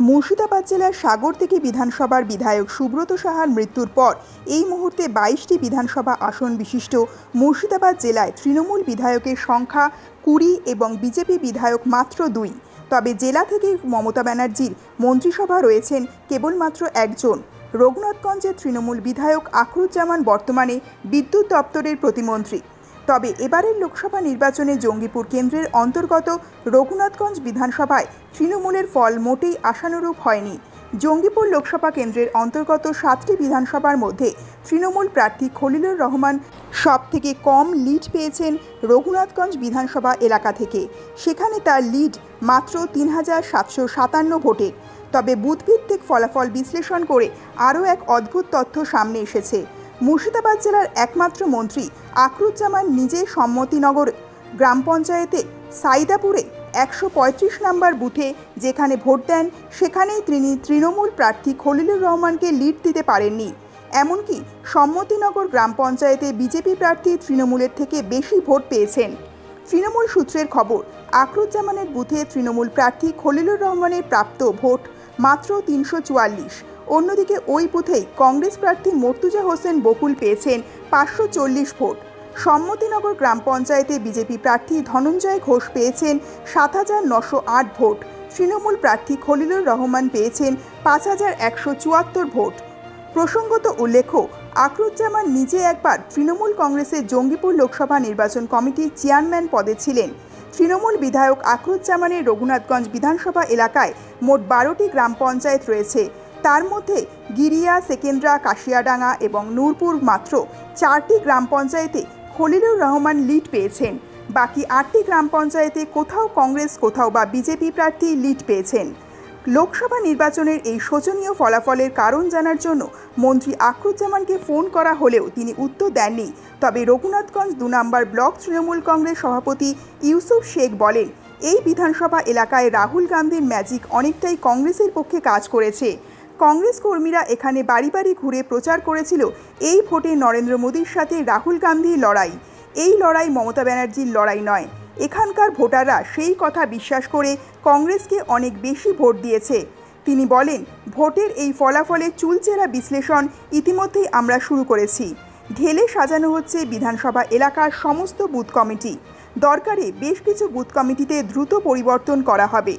মুর্শিদাবাদ জেলার সাগর থেকে বিধানসভার বিধায়ক সুব্রত সাহার মৃত্যুর পর এই মুহূর্তে বাইশটি বিধানসভা আসন বিশিষ্ট। মুর্শিদাবাদ জেলায় তৃণমূল বিধায়কের সংখ্যা কুড়ি এবং বিজেপি বিধায়ক মাত্র দুই। তবে জেলা থেকে মমতা ব্যানার্জির মন্ত্রিসভা রয়েছেন কেবলমাত্র একজন। রঘুনাথগঞ্জের তৃণমূল বিধায়ক আখরুজ্জামান বর্তমানে বিদ্যুৎ দপ্তরের প্রতিমন্ত্রী। তবে এবারের লোকসভা নির্বাচনে জঙ্গিপুর কেন্দ্রের অন্তর্গত রঘুনাথগঞ্জ বিধানসভায় তৃণমূলের ফল মোটেই আশানুরূপ হয়নি। জঙ্গিপুর লোকসভা কেন্দ্রের অন্তর্গত সাতটি বিধানসভার মধ্যে তৃণমূল প্রার্থী খলিলুর রহমান সব থেকে কম লিড পেয়েছেন রঘুনাথগঞ্জ বিধানসভা এলাকা থেকে। সেখানে তার লিড মাত্র তিন হাজার সাতশো সাতান্ন ভোটের তবে বুথভিত্তিক ফলাফল বিশ্লেষণ করে আরও এক অদ্ভুত তথ্য সামনে এসেছে। মুর্শিদাবাদ জেলার একমাত্র মন্ত্রী আকরুজ্জামান নিজে সম্মতিনগর গ্রাম পঞ্চায়েতে সাইদাপুরে একশো পঁয়ত্রিশ নম্বর বুথে যেখানে ভোট দেন, সেখানেই তিনি তৃণমূল প্রার্থী খলিলুর রহমানকে লিড দিতে পারেননি। এমনকি সম্মতিনগর গ্রাম পঞ্চায়েতে বিজেপি প্রার্থী তৃণমূলের থেকে বেশি ভোট পেয়েছেন। তৃণমূল সূত্রের খবর আকরুজ্জামানের বুথে তৃণমূল প্রার্থী খলিলুর রহমানের প্রাপ্ত ভোট মাত্র তিনশো চুয়াল্লিশ। অন্যদিকে ওই বুথেই কংগ্রেস প্রার্থী মর্তুজা হোসেন বকুল পেয়েছেন পাঁচশো চল্লিশ ভোট। সম্মতিনগর গ্রাম পঞ্চায়েতে বিজেপি প্রার্থী ধনঞ্জয় ঘোষ পেয়েছেন সাত হাজার নশো আট ভোট। তৃণমূল প্রার্থী খলিলুর রহমান পেয়েছেন পাঁচ হাজার একশো চুয়াত্তর ভোট। প্রসঙ্গত উল্লেখ্য আকরুজ্জামান নিজে একবার তৃণমূল কংগ্রেসের জঙ্গিপুর লোকসভা নির্বাচন কমিটির চেয়ারম্যান পদে ছিলেন। তৃণমূল বিধায়ক আকরুজ্জামানের রঘুনাথগঞ্জ বিধানসভা এলাকায় মোট বারোটি গ্রাম পঞ্চায়েত রয়েছে। তার মধ্যে গিরিয়া, সেকেন্দ্রা, কাশিয়াডাঙ্গা এবং নূরপুর মাত্র চারটি গ্রাম পঞ্চায়েতে খলিলুর রহমান লিড পেয়েছেন। বাকি আটটি গ্রাম পঞ্চায়েতে কোথাও কংগ্রেস, কোথাও বা বিজেপি প্রার্থী লিড পেয়েছেন। লোকসভা নির্বাচনের এই শোচনীয় ফলাফলের কারণ জানার জন্য মন্ত্রী আখরুজ্জামানকে ফোন করা হলেও তিনি উত্তর দেননি। তবে রঘুনাথগঞ্জ দু নম্বর ব্লক তৃণমূল কংগ্রেস সভাপতি ইউসুফ শেখ বলেন, এই বিধানসভা এলাকায় রাহুল গান্ধীর ম্যাজিক অনেকটাই কংগ্রেসের পক্ষে কাজ করেছে। কংগ্রেস কর্মীরা এখানে বাড়ি বাড়ি ঘুরে প্রচার করেছিল এই ভোটে নরেন্দ্র মোদীর সাথে রাহুল গান্ধীর লড়াই। এই লড়াই মমতা ব্যানার্জির লড়াই নয়। এখানকার ভোটাররা সেই কথা বিশ্বাস করে কংগ্রেসকে অনেক বেশি ভোট দিয়েছে। তিনি বলেন, ভোটের এই ফলাফলে চুলচেরা বিশ্লেষণ ইতিমধ্যেই আমরা শুরু করেছি। ঢেলে সাজানো হচ্ছে বিধানসভা এলাকার সমস্ত বুথ কমিটি। দরকারে বেশ কিছু বুথ কমিটিতে দ্রুত পরিবর্তন করা হবে।